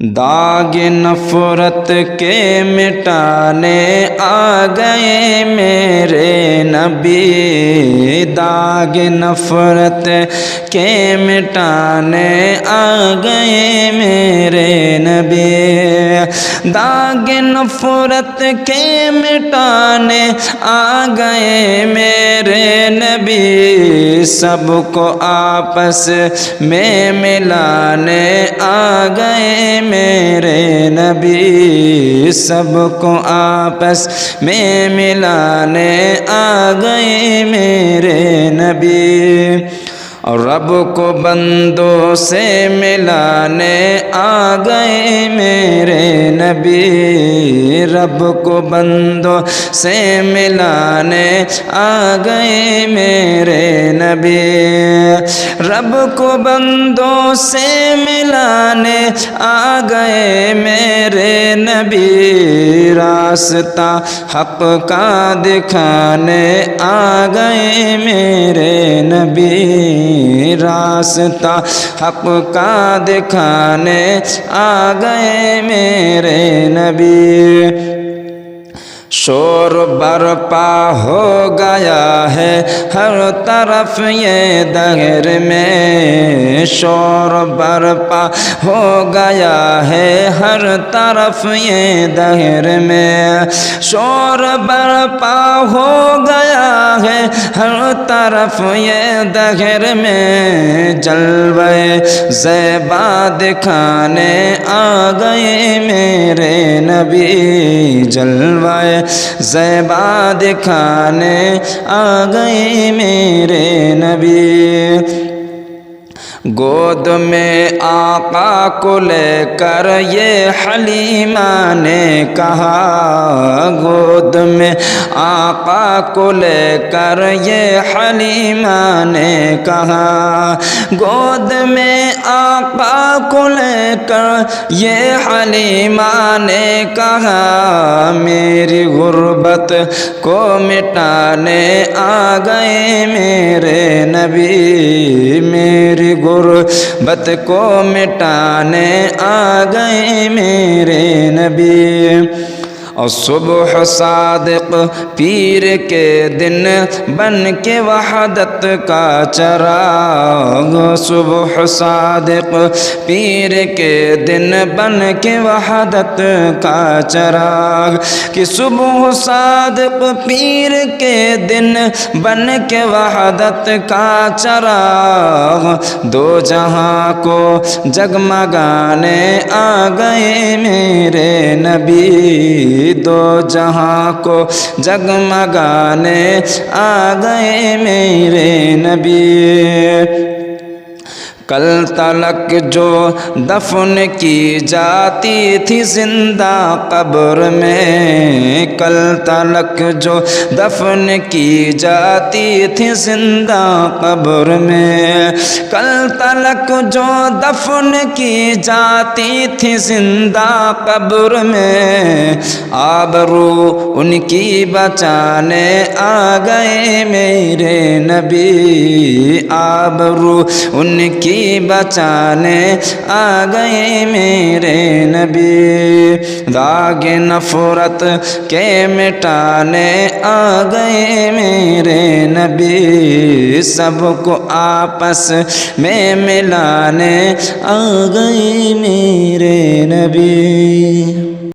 داغ نفرت کے مٹانے آ گئے میرے نبی۔ داغ نفرت کے مٹانے آ گئے میرے نبی۔ داغ نفرت کے مٹانے آ گئے میرے نبی۔ سب کو آپس میں ملانے آ گئے میرے نبی۔ سب کو آپس میں ملانے آ گئے میرے نبی۔ اور رب کو بندوں سے ملانے آ گئے میرے نبی۔ رب کو بندوں سے ملانے آ گئے میرے نبی۔ رب کو بندوں سے ملانے آ گئے میرے نبی۔ راستہ حق کا دکھانے آ گئے میرے نبی۔ راستہ حق کا دکھانے آ گئے میرے نبی۔ شور برپا ہو گیا ہے، ہر طرف یہ دہر میں شور برپا ہو گیا ہے، ہر طرف یہ دہر میں شور برپا ہو گیا ہے، ہر طرف یہ دہر میں جلوے زیبا دکھانے آ گئے میرے نبی جلوے زیبا دکھانے آ گئے میرے نبی گود میں آقا کو لے کر یہ حلیمہ نے کہا، گود میں آقا کو لے کر یہ حلیمہ نے کہا۔ گود میں آقا کو لے کر یہ حلیمہ نے کہا، میری غربت کو مٹانے آ گئے میرے نبی میری غربت غربت کو مٹانے آ گئے میرے نبی اور صبح صادق، پیر کے دن بن کے وحدت کا چراغ۔ صبح صادق، پیر کے دن بن کے وحدت کا چراغ۔ کہ صبح صادق، پیر کے دن بن کے وحدت کا چراغ۔ دو جہاں کو جگمگانے آ گئے میرے نبی۔ دو جہاں کو جگمگانے آ گئے میرے نبی کل تلک جو دفن کی جاتی تھی زندہ قبر میں، کل تلک جو دفن کی جاتی تھی زندہ قبر میں، کل تلک جو دفن کی جاتی تھی زندہ قبر میں۔ آبرو ان کی بچانے آ گئے میرے نبی۔ آبرو ان کی بچانے آ گئے میرے نبی داغ نفرت کے مٹانے آ گئے میرے نبی سب کو آپس میں ملانے آ گئے میرے نبی